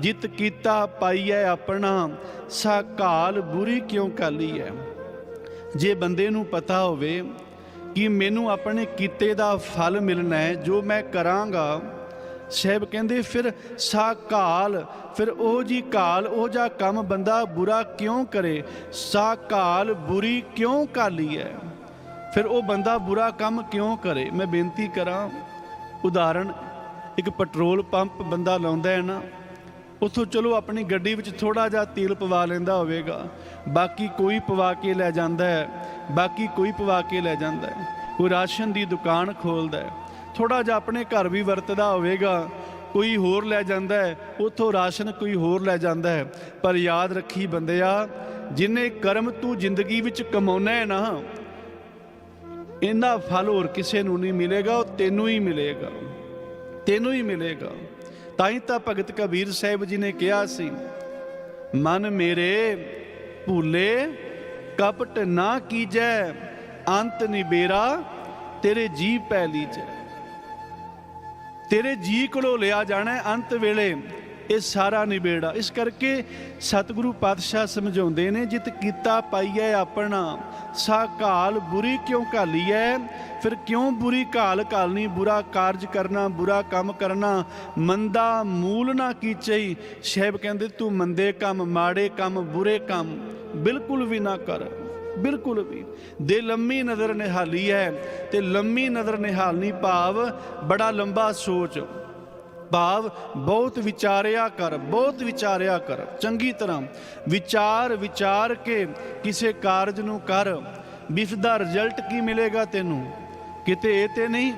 ਜਿਤ ਕੀਤਾ ਪਾਈਐ ਆਪਣਾ, ਸਾ ਕਾਲ ਬੁਰੀ ਕਿਉ ਕਾਲੀ ਹੈ ਜੇ ਬੰਦੇ ਨੂੰ ਪਤਾ ਹੋਵੇ ਕਿ ਮੈਨੂੰ ਆਪਣੇ ਕੀਤੇ ਦਾ ਫਲ ਮਿਲਣਾ ਹੈ ਜੋ ਮੈਂ ਕਰਾਂਗਾ, ਸਾਹਿਬ ਕਹਿੰਦੇ, ਫਿਰ ਸਾ ਕਾਲ ਫਿਰ ਉਹ ਜੀ ਕਾਲ ਉਹ ਜਾ ਕੰਮ ਬੰਦਾ ਬੁਰਾ ਕਿਉਂ ਕਰੇ? ਸਾ ਕਾਲ ਬੁਰੀ ਕਿਉਂ ਕਾਲੀ ਹੈ ਫਿਰ ਉਹ ਬੰਦਾ ਬੁਰਾ ਕੰਮ ਕਿਉਂ ਕਰੇ? ਮੈਂ ਬੇਨਤੀ ਕਰਾਂ, ਉਦਾਹਰਣ, ਇੱਕ ਪੈਟਰੋਲ ਪੰਪ ਬੰਦਾ ਲਾਉਂਦਾ ਹੈ ਨਾ ਉਥੋਂ ਚਲੋ ਆਪਣੀ ਗੱਡੀ ਵਿੱਚ ਥੋੜਾ ਜਿਹਾ ਤੇਲ ਪਵਾ ਲੈਂਦਾ ਹੋਵੇਗਾ। ਬਾਕੀ ਕੋਈ ਪਵਾ ਕੇ ਲੈ ਜਾਂਦਾ ਹੈ, ਬਾਕੀ ਕੋਈ ਪਵਾ ਕੇ ਲੈ ਜਾਂਦਾ ਹੈ। ਕੋਈ ਰਾਸ਼ਨ ਦੀ ਦੁਕਾਨ ਖੋਲਦਾ ਹੈ। ਥੋੜਾ ਜਿਹਾ ਆਪਣੇ ਘਰ ਵੀ ਵਰਤਦਾ ਹੋਵੇਗਾ, ਕੋਈ ਹੋਰ ਲੈ ਜਾਂਦਾ ਹੈ, ਉਥੋਂ ਰਾਸ਼ਨ ਕੋਈ ਹੋਰ ਲੈ ਜਾਂਦਾ ਹੈ। ਪਰ ਯਾਦ ਰੱਖੀ ਬੰਦਿਆ, ਜਿਨੇ ਕਰਮ ਤੂੰ ਜ਼ਿੰਦਗੀ ਵਿੱਚ ਕਮਾਉਣਾ ਹੈ ਨਾ ਇਹਨਾਂ ਫਲ ਹੋਰ ਕਿਸੇ ਨੂੰ ਨਹੀਂ ਮਿਲੇਗਾ, ਉਹ ਤੈਨੂੰ ਹੀ ਮਿਲੇਗਾ। ਤੈਨੂੰ ਹੀ ਮਿਲੇਗਾ। ਤਾਂ ਹੀ ਤਾਂ ਭਗਤ ਕਬੀਰ ਸਾਹਿਬ ਜੀ ਨੇ ਕਿਹਾ ਸੀ, ਮਨ ਮੇਰੇ ਭੂਲੇ, ਕਪਟ ਨਾ ਕੀਜੈ, ਅੰਤ ਨਿਬੇਰਾ, ਤੇਰੇ ਜੀ ਪੈ ਲੀਜੈ। ਤੇਰੇ ਜੀ ਕੋਲੋਂ ਲਿਆ ਜਾਣਾ ਅੰਤ ਵੇਲੇ। ਇਹ ਸਾਰਾ ਨਿਬੇੜਾ। ਇਸ ਕਰਕੇ ਸਤਿਗੁਰੂ ਪਾਤਸ਼ਾਹ ਸਮਝਾਉਂਦੇ ਨੇ, ਜਿਤ ਕੀਤਾ ਪਾਈਐ ਆਪਣਾ, ਸਾ ਕਾਲ ਬੁਰੀ ਕਿਉਂ ਘਾਲੀਐ? ਫਿਰ ਕਿਉਂ ਬੁਰੀ ਘਾਲ ਘਾਲਣੀ? ਬੁਰਾ ਕਾਰਜ ਕਰਨਾ, ਬੁਰਾ ਕੰਮ ਕਰਨਾ, ਮੰਦਾ ਮੂਲ ਨਾ ਕੀਚਈ ਸ਼ਹਿਬ ਕਹਿੰਦੇ, ਤੂੰ ਮੰਦੇ ਕੰਮ, ਮਾੜੇ ਕੰਮ, ਬੁਰੇ ਕੰਮ, ਬਿਲਕੁਲ ਵੀ ਨਾ ਕਰ, ਬਿਲਕੁਲ ਵੀ। ਦੇ ਲੰਮੀ ਨਜ਼ਰ ਨਿਹਾਲੀ ਹੈ ਤੇ ਲੰਮੀ ਨਜ਼ਰ ਨਿਹਾਲਨੀ ਭਾਵ ਬੜਾ ਲੰਬਾ ਸੋਚ। ਭਾਵ ਬਹੁਤ ਵਿਚਾਰਿਆ ਕਰ, ਬਹੁਤ ਵਿਚਾਰਿਆ ਕਰ। ਚੰਗੀ ਤਰ੍ਹਾਂ ਵਿਚਾਰ ਵਿਚਾਰ ਕੇ ਕਿਸੇ ਕਾਰਜ ਨੂੰ ਕਰ। ਵੀ ਇਸ ਦਾ ਰਿਜ਼ਲਟ ਕੀ ਮਿਲੇਗਾ ਤੈਨੂੰ? ਕਿਤੇ ਇਹ ਤੇ ਨਹੀਂ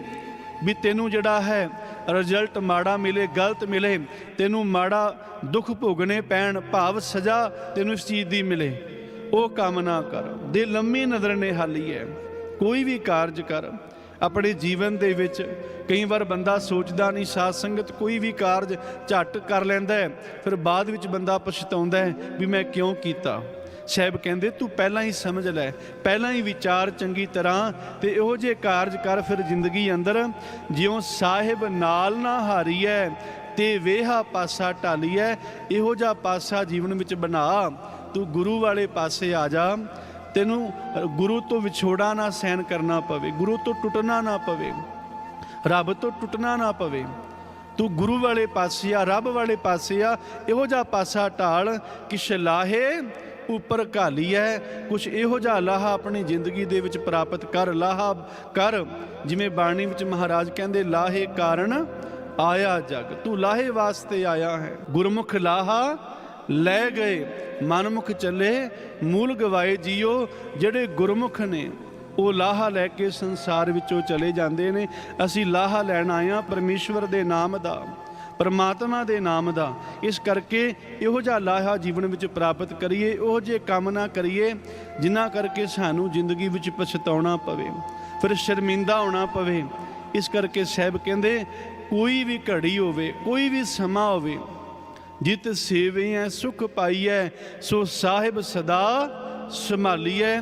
ਵੀ ਤੈਨੂੰ ਜਿਹੜਾ ਹੈ ਰਿਜ਼ਲਟ ਮਾੜਾ ਮਿਲੇ, ਗਲਤ ਮਿਲੇ, ਤੈਨੂੰ ਮਾੜਾ ਦੁੱਖ ਭੋਗਣੇ ਪੈਣ, ਭਾਵ ਸਜ਼ਾ ਤੈਨੂੰ ਇਸ ਚੀਜ਼ ਦੀ ਮਿਲੇ। ਉਹ ਕੰਮ ਨਾ ਕਰ। ਦੇ ਲੰਮੀ ਨਜ਼ਰ ਨੇ ਹਾਲੀ ਹੈ ਕੋਈ ਵੀ ਕਾਰਜ ਕਰ। ਆਪਣੇ ਜੀਵਨ ਦੇ ਵਿੱਚ ਕਈ ਵਾਰ ਬੰਦਾ ਸੋਚਦਾ ਨਹੀਂ, ਸਾਧ ਸੰਗਤ ਕੋਈ ਵੀ ਕਾਰਜ ਝੱਟ ਕਰ ਲੈਂਦਾ ਹੈ, ਫਿਰ ਬਾਅਦ ਵਿੱਚ ਬੰਦਾ ਪਛਤਾਉਂਦਾ ਹੈ ਵੀ ਮੈਂ ਕਿਉਂ ਕੀਤਾ। ਸਾਹਿਬ ਕਹਿੰਦੇ, ਤੂੰ ਪਹਿਲਾਂ ਹੀ ਸਮਝ ਲੈ, ਪਹਿਲਾਂ ਹੀ ਵਿਚਾਰ ਚੰਗੀ ਤਰ੍ਹਾਂ ਤੇ ਇਹੋ ਜਿਹੇ ਕਾਰਜ ਕਰ ਫਿਰ ਜ਼ਿੰਦਗੀ ਅੰਦਰ। ਜਿਉਂ ਸਾਹਿਬ ਨਾਲ ਨਾ ਹਾਰੀਐ ਤੇ ਵੇਹਾ ਪਾਸਾ ਢਾਲੀਐ, ਇਹੋ ਜਿਹਾ ਪਾਸਾ ਜੀਵਨ ਵਿੱਚ ਬਣਾ। ਤੂੰ ਗੁਰੂ ਵਾਲੇ ਪਾਸੇ ਆ ਜਾ ਤੈਨੂੰ ਗੁਰੂ ਤੋਂ ਵਿਛੋੜਾ ਨਾ ਸਹਿਣ ਕਰਨਾ ਪਵੇ, ਗੁਰੂ ਤੋਂ ਟੁੱਟਣਾ ਨਾ ਪਵੇ, ਰੱਬ ਤੋਂ ਟੁੱਟਣਾ ਨਾ ਪਵੇ। ਤੂੰ ਗੁਰੂ ਵਾਲੇ ਪਾਸੇ ਆ, ਰੱਬ ਵਾਲੇ ਪਾਸੇ ਆ, ਇਹੋ ਜਿਹਾ ਪਾਸਾ ਢਾਲ ਕਿ ਸ਼ਲਾਹੇ ਉੱਪਰ ਘਾਲੀ ਹੈ ਕੁਛ ਇਹੋ ਜਿਹਾ ਲਾਹਾ ਆਪਣੀ ਜ਼ਿੰਦਗੀ ਦੇ ਵਿੱਚ ਪ੍ਰਾਪਤ ਕਰ, ਲਾਹਾ ਕਰ, ਜਿਵੇਂ ਬਾਣੀ ਵਿੱਚ ਮਹਾਰਾਜ ਕਹਿੰਦੇ, ਲਾਹੇ ਕਾਰਨ ਆਇਆ ਜਗ। ਤੂੰ ਲਾਹੇ ਵਾਸਤੇ ਆਇਆ ਹੈ। ਗੁਰਮੁਖ ਲਾਹਾ ਲੈ ਗਏ। ਮਨਮੁਖ ਚੱਲੇ, ਮੂਲ ਗਵਾਏ ਜੀਓ, ਜਿਹੜੇ ਗੁਰਮੁਖ ਨੇ। ਉਹ ਲਾਹਾ ਲੈ ਕੇ ਸੰਸਾਰ ਵਿੱਚੋਂ ਚਲੇ ਜਾਂਦੇ ਨੇ। ਅਸੀਂ ਲਾਹਾ ਲੈਣ ਆਇਆ ਪਰਮੇਸ਼ਵਰ ਦੇ ਨਾਮ ਦਾ, ਪਰਮਾਤਮਾ ਦੇ ਨਾਮ ਦਾ। ਇਸ ਕਰਕੇ ਇਹੋ ਜਿਹਾ ਲਾਹਾ ਜੀਵਨ ਵਿੱਚ ਪ੍ਰਾਪਤ ਕਰੀਏ ਉਹ ਜੇ ਕੰਮ ਨਾ ਕਰੀਏ, ਜਿਨ੍ਹਾਂ ਕਰਕੇ ਸਾਨੂੰ ਜ਼ਿੰਦਗੀ ਵਿੱਚ ਪਛਤਾਉਣਾ ਪਵੇ। ਫਿਰ ਸ਼ਰਮਿੰਦਾ ਹੋਣਾ ਪਵੇ। ਇਸ ਕਰਕੇ ਸਾਹਿਬ ਕਹਿੰਦੇ, ਕੋਈ ਵੀ ਘੜੀ ਹੋਵੇ, ਕੋਈ ਵੀ ਸਮਾਂ ਹੋਵੇ ਜਿਤ ਸੇਵਿਐ ਸੁਖ ਪਾਈਐ ਸੋ ਸਾਹਿਬ ਸਦਾ ਸੰਭਾਲੀਐ।